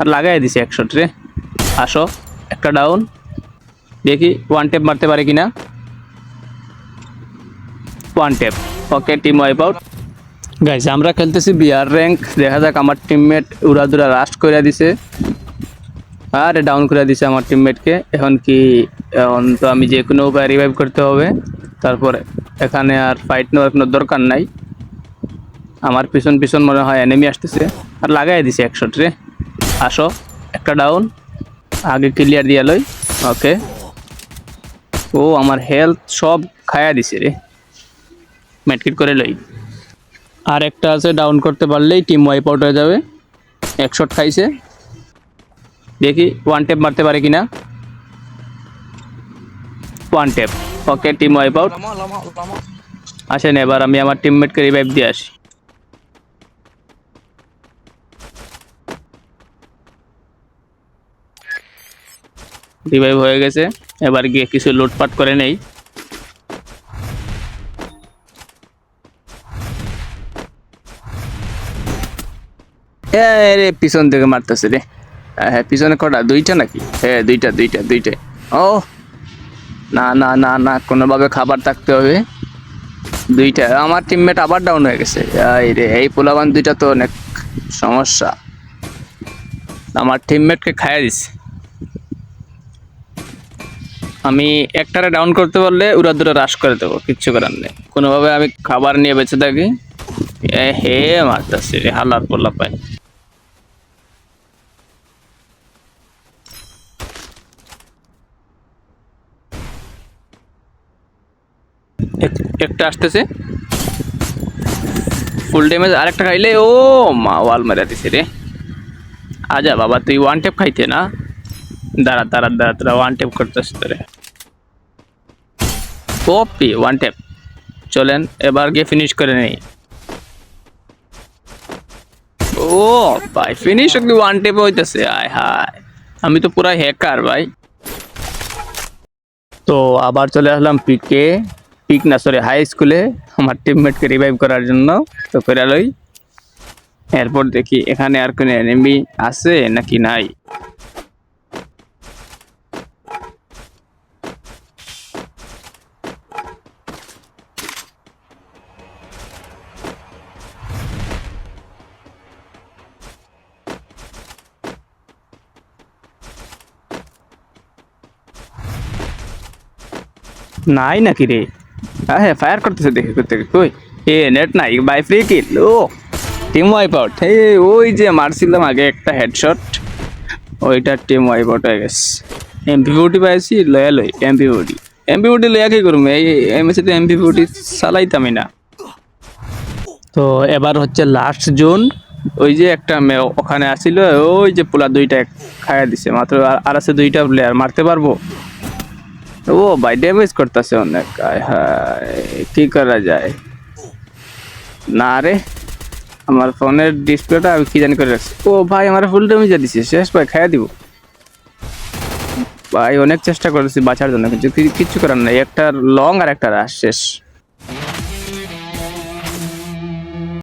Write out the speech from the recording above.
আর লাগাই দিছে একশো রে। আসো, একটা ডাউন দেখি ওয়ান টেপ মারতে পারে কিনা। One tap okay team wipe out guys আমরা খেলতেছি বিআর র্যাঙ্ক দেখা যাক আমার টিমমেট উড়াদুরা রাস্ট করে দিছে। আরে ডাউন করে দিছে আমার টিমমেটকে এখন কি, এখন তো আমি যে কোনো উপায়ে রিভাইভ করতে হবে। তারপরে এখানে আর ফাইট নেওয়ার কোনো দরকার নাই। আমার পিছন পিছন মনে হয় এনিমি আসতেছে। আর লাগাই দিছে একশো রে। আসো একটা ডাউন আগে ক্লিয়ার দিয়া লই ওকে ও আমার হেলথ সব খায়া দিছে রে। মেটকিট করে লই। আর একটা আছে ডাউন করতে পারলেই টিম ওয়াইপ আউট হয়ে যাবে। এক শট খাইছে। দেখি ওয়ান টেপ মারতে পারে কিনা। One tap okay team wipe out. আসেন এবার আমি আমার টিমমেটকে রিভাইভ দিয়ে আসি। রিভাইভ হয়ে গেছে। এবার গিয়ে কিছু লুটপাট করে নেই। রে পিছন থেকে মারতেছে রে। হ্যাঁ পিছনে কটা? দুইটা নাকি? হ্যাঁ দুইটা দুইটা দুইটা। ও, না না না না, কোনোভাবে খাবার থাকতে হবে। দুইটা, আমার টিমমেট আবার ডাউন হয়ে গেছে। এই রে, এই পোলাবান দুইটা তো অনেক সমস্যা। আমার টিমমেটকে খাইয়ে দিছে। আমি একটারে ডাউন করতে পারলে ওরা দুটো রাশ করে দেবো, কিচ্ছু করার নেই। কোনোভাবে আমি খাবার নিয়ে বেঁচে থাকি। হে, মারতেছে রে, হালার পোলা পাই একটা আসতেছে। ফুল ড্যামেজ আরেকটা খাইলে, ও মা ওয়াল মেরে দিছে রে। আজা বাবা, তুই ওয়ান টেপ খাইতে না। দাঁড়া দাঁড়া দাঁড়া তোরা ওয়ান টেপ করতেছ তোরে। ওপি ওয়ান টেপ চলেন, এবার গিয়ে ফিনিশ করে নেই। ও ভাই ফিনিশ কি ওয়ান টেপে হইতেছে, আয় হায়। আমি তো পুরা হ্যাকার ভাই। তো আবার চলে আসলাম পিকে পিক না সরি হাই স্কুলে আমার টিমমেটকে রিভাইভ করার জন্য। তো করে লই, এরপর দেখি এখানে আর কোনো এনিমি আছে নাকি নাই। নাই নাকি রে? হ্যাঁ ফায়ার করতেছে দেখে করতে কই? এ নেট নাই বাই ফ্রি কিল ও। টিম ওয়াইপ আউট হে, ওই যে মারছিলাম আগে একটা হেডশট ওইটা টিম ওয়াইপ আউট হয়ে গেছে। এমপি ফোর্টি পাইছি, লয়া লই এমপি ফোর্টি এমপি ফোর্টি লয়া কি করব? এই এম এমএসে তো এমপি ফোর্টি চালাইতামই না। তো এবার হচ্ছে লাস্ট জোন ওই যে একটা ওখানে আসছিল ওই যে পোলা দুইটা খায়া দিছে, মাত্র আর আছে দুইটা প্লেয়ার মারতে পারব? ও ভাই ড্যামেজ করতেছে অনেক। কি করা যায়? না রে, আমার ফোনের ডিসপ্লেটা আমি কি জানি করে রাখছি। ও ভাই, আমার ফুল ড্যামেজ দিছে। শেষ ভাই, খাইয়া দিব। ভাই, অনেক চেষ্টা করেছি বাঁচার জন্য কিছু কিচ্ছু করার নাই। একটা লং আর একটা রাশ শেষ।